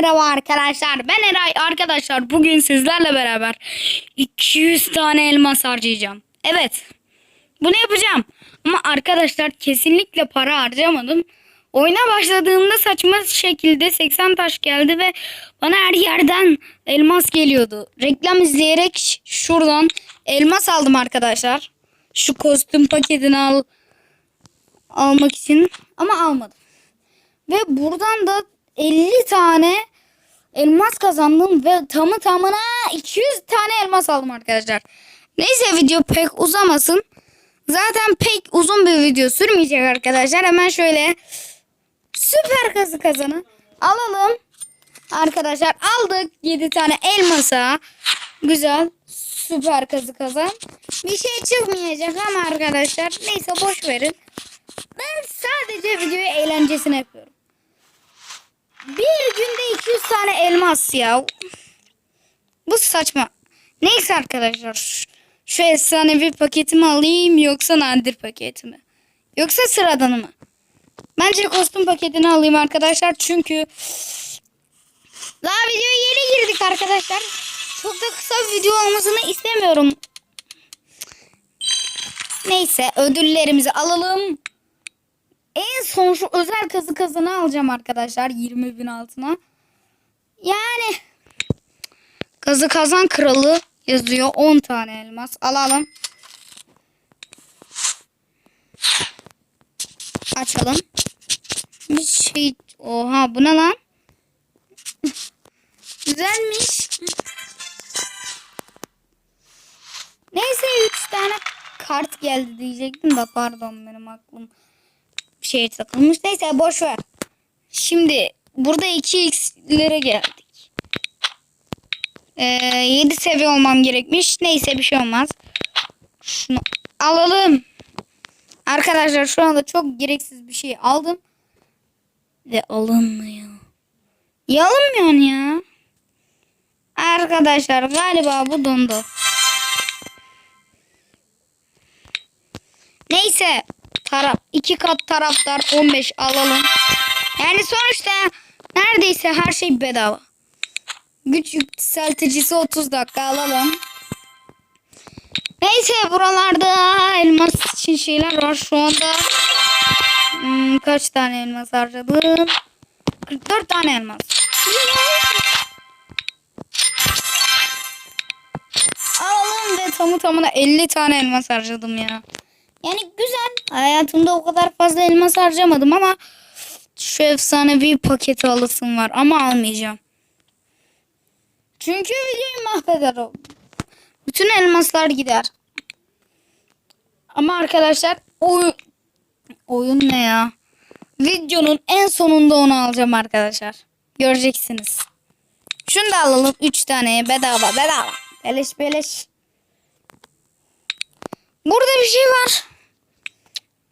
merhaba arkadaşlar. Ben Eray. Arkadaşlar bugün sizlerle beraber 200 tane elmas harcayacağım. Evet. Bunu yapacağım. Ama arkadaşlar kesinlikle para harcamadım. Oyuna başladığımda saçma şekilde 80 taş geldi ve bana her yerden elmas geliyordu. Reklam izleyerek şuradan elmas aldım arkadaşlar. Şu kostüm paketini al almak için ama almadım. Ve buradan da 50 tane elmas kazandım ve tamı tamına 200 tane elmas aldım arkadaşlar. Neyse video pek uzamasın. Zaten pek uzun bir video sürmeyecek arkadaşlar. Hemen şöyle süper kazı kazanı alalım. Arkadaşlar aldık 7 tane elmasa. Güzel süper kazı kazan. Bir şey çıkmayacak ama arkadaşlar neyse boş verin. Ben sadece videoyu eğlencesine yapıyorum. Bir günde 200 tane elmas ya. Bu saçma. Neyse arkadaşlar. Şu, efsanevi paketimi alayım yoksa nadir paketimi? Yoksa sıradanı mı? Bence kostüm paketini alayım arkadaşlar. Çünkü daha videoya yeni girdik arkadaşlar. Çok da kısa bir video olmasını istemiyorum. Neyse ödüllerimizi alalım. En son şu özel kazı kazını alacağım arkadaşlar 20 bin altına. Yani kazı kazan kralı yazıyor 10 tane elmas alalım. Açalım. Bir şey oha bu ne lan? Güzelmiş. Neyse 3 tane kart geldi diyecektim de pardon benim aklım şey takılmış. Neyse boş ver. Şimdi burada 2x'lere geldik. Ee, 7 seviye olmam gerekmiş. Neyse bir şey olmaz. Şunu alalım. Arkadaşlar şu anda çok gereksiz bir şey aldım. Ve alınmıyor. Ya alınmıyor ya. Arkadaşlar galiba bu dondu. Neyse taraf iki kat taraftar 15 alalım. Yani sonuçta neredeyse her şey bedava. Güç yükselticisi 30 dakika alalım. Neyse buralarda elmas için şeyler var şu anda. Hmm, kaç tane elmas harcadım? 44 tane elmas. Alalım ve tamı tamına 50 tane elmas harcadım ya. Yani güzel. Hayatımda o kadar fazla elmas harcamadım ama şu efsanevi paketi alasım var ama almayacağım. Çünkü videoyu mahveder o. Bütün elmaslar gider. Ama arkadaşlar oyun oyun ne ya? Videonun en sonunda onu alacağım arkadaşlar. Göreceksiniz. Şunu da alalım 3 tane bedava bedava. Beleş beleş. Burada bir şey var.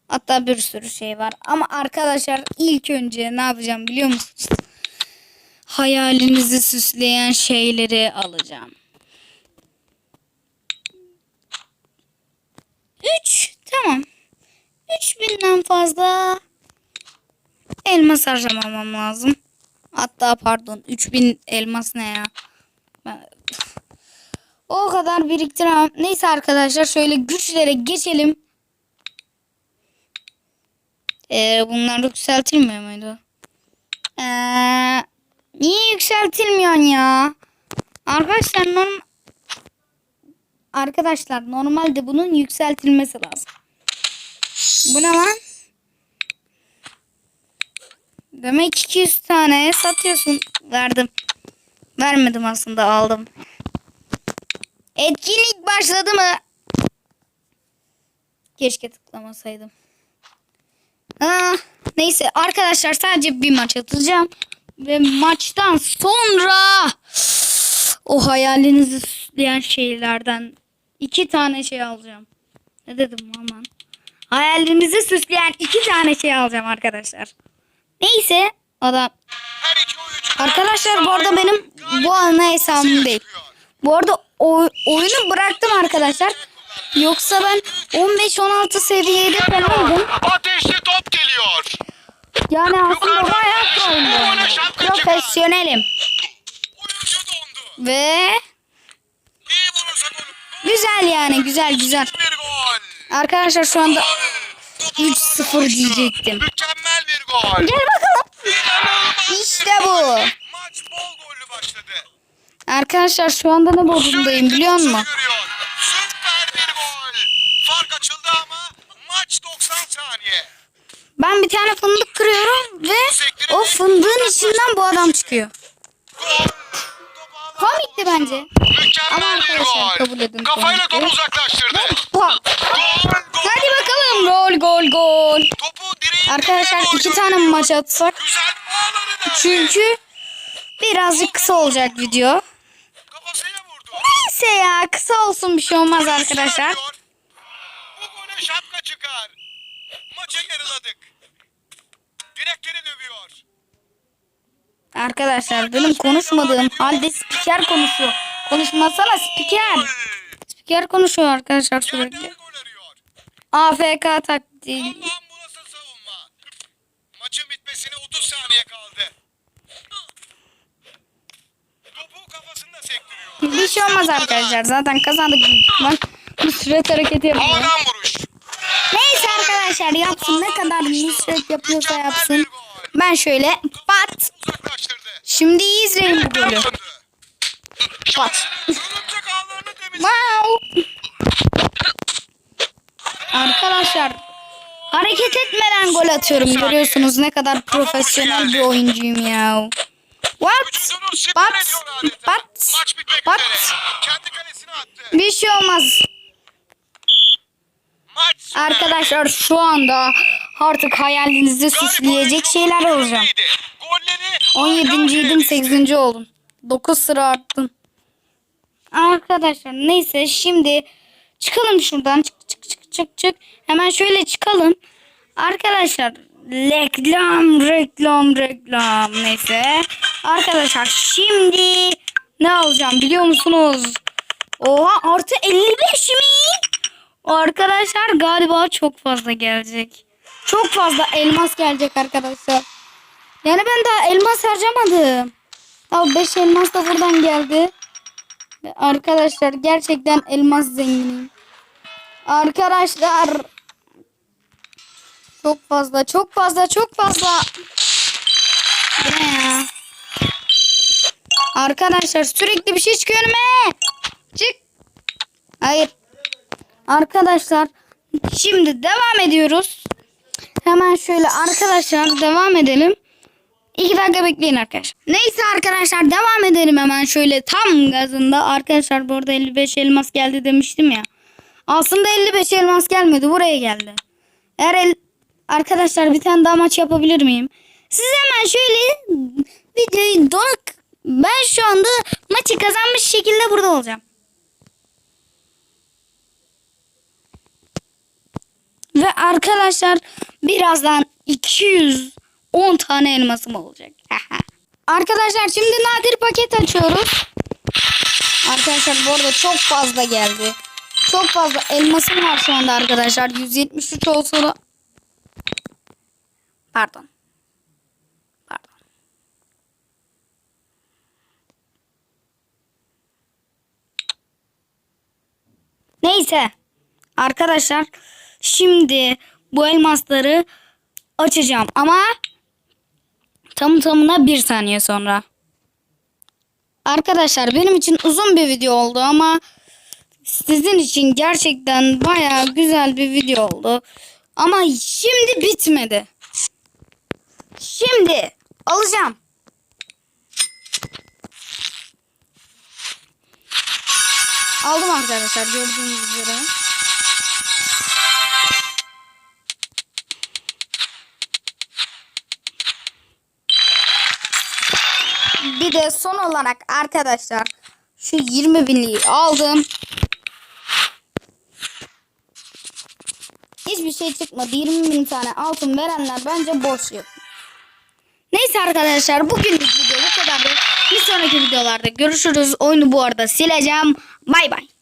Hatta bir sürü şey var. Ama arkadaşlar ilk önce ne yapacağım biliyor musunuz? Hayalinizi süsleyen şeyleri alacağım. 3 tamam. 3000'den fazla elmas harcamamam lazım. Hatta pardon 3000 elmas ne ya? O kadar biriktiremem. Neyse arkadaşlar şöyle güçlere geçelim. Ee, bunlar yükseltilmiyor muydu? Ee, niye yükseltilmiyor ya? Arkadaşlar norm Arkadaşlar normalde bunun yükseltilmesi lazım. Bu ne lan? Demek 200 tane satıyorsun. Verdim. Vermedim aslında aldım. Etkinlik başladı mı? Keşke tıklamasaydım. Aa, neyse arkadaşlar sadece bir maç atacağım. Ve maçtan sonra o hayalinizi süsleyen şeylerden iki tane şey alacağım. Ne dedim aman. Hayalinizi süsleyen iki tane şey alacağım arkadaşlar. Neyse da Arkadaşlar bu arada benim bu ana hesabım değil. Bu arada oy- oyunu bıraktım arkadaşlar. Yoksa ben 15-16 seviyede falandım. Ateşli top geliyor. Yani aslında bayağı çıkar. Profesyonelim. Ve güzel yani güzel güzel. Arkadaşlar şu anda Gol. 3-0 diyecektim. Mükemmel bir gol. Gel bakalım. İşte bu. gol. Maç bol gollü başladı. Arkadaşlar şu anda ne modundayım biliyor musun? Süper bir gol. Fark açıldı ama maç 90 saniye. Ben bir tane fındık kırıyorum ve o fındığın içinden bu adam çıkıyor. Komikti bence. Ama arkadaşlar kabul edin Kafayla topu uzaklaştırdı. Hadi bakalım gol gol gol. Arkadaşlar iki tane maç atsak çünkü birazcık kısa olacak video. Neyse ya kısa olsun bir şey olmaz arkadaşlar. Gole şapka çıkar. Maçı yarıladık. Direkleri dövüyor. Arkadaşlar benim konuşmadığım halde spiker konuşuyor. Konuşmasana spiker. Spiker konuşuyor arkadaşlar sürekli. AFK taktiği. Bir şey olmaz arkadaşlar. Zaten kazandık büyük. Nusret hareketi yapıyor. Havadan vuruş. Neyse arkadaşlar yapsın. Ne kadar Nusret yapıyorsa yapsın. Ben şöyle pat. Şimdi iyi izleyin bu golü. Temizledi. Wow. Arkadaşlar hareket etmeden gol atıyorum. Görüyorsunuz ne kadar profesyonel bir oyuncuyum ya. What? Kendi kalesine attı. Bir şey olmaz. Arkadaşlar şu anda artık hayalinizde süsleyecek şeyler olacağım. önündeydi. Golleri 17. arka idim arkaya 8. oldum. 9 sıra arttım. Arkadaşlar neyse şimdi çıkalım şuradan. Çık çık çık çık çık. Hemen şöyle çıkalım. Arkadaşlar reklam reklam reklam neyse. Arkadaşlar şimdi ne alacağım biliyor musunuz? Oha artı 55 mi? Arkadaşlar galiba çok fazla gelecek. Çok fazla elmas gelecek arkadaşlar. Yani ben daha elmas harcamadım. Al 5 elmas da buradan geldi. Arkadaşlar gerçekten elmas zenginiyim. Arkadaşlar çok fazla çok fazla çok fazla. Ne ya? Arkadaşlar sürekli bir şey çıkıyor önüme. Çık. Hayır. Arkadaşlar şimdi devam ediyoruz. Hemen şöyle arkadaşlar devam edelim. İki dakika bekleyin arkadaşlar. Neyse arkadaşlar devam edelim hemen şöyle tam gazında. Arkadaşlar bu arada 55 elmas geldi demiştim ya. Aslında 55 elmas gelmedi buraya geldi. Eğer el... Arkadaşlar bir tane daha maç yapabilir miyim? Siz hemen şöyle videoyu donuk... Ben şu anda maçı kazanmış şekilde burada olacağım. Ve arkadaşlar birazdan 210 tane elmasım olacak. arkadaşlar şimdi nadir paket açıyoruz. Arkadaşlar bu arada çok fazla geldi. Çok fazla elmasım var şu anda arkadaşlar. 173 olsa da... Pardon. Pardon. Neyse. Arkadaşlar şimdi bu elmasları açacağım ama tam tamına bir saniye sonra. Arkadaşlar benim için uzun bir video oldu ama sizin için gerçekten baya güzel bir video oldu. Ama şimdi bitmedi. Şimdi alacağım. Aldım arkadaşlar gördüğünüz üzere. Bir de son olarak arkadaşlar şu 20 binliği aldım. Hiçbir şey çıkmadı. 20 bin tane altın verenler bence boş yok. Neyse arkadaşlar bugünlük video bu kadardı. Bir sonraki videolarda görüşürüz. Oyunu bu arada sileceğim. Bay bay.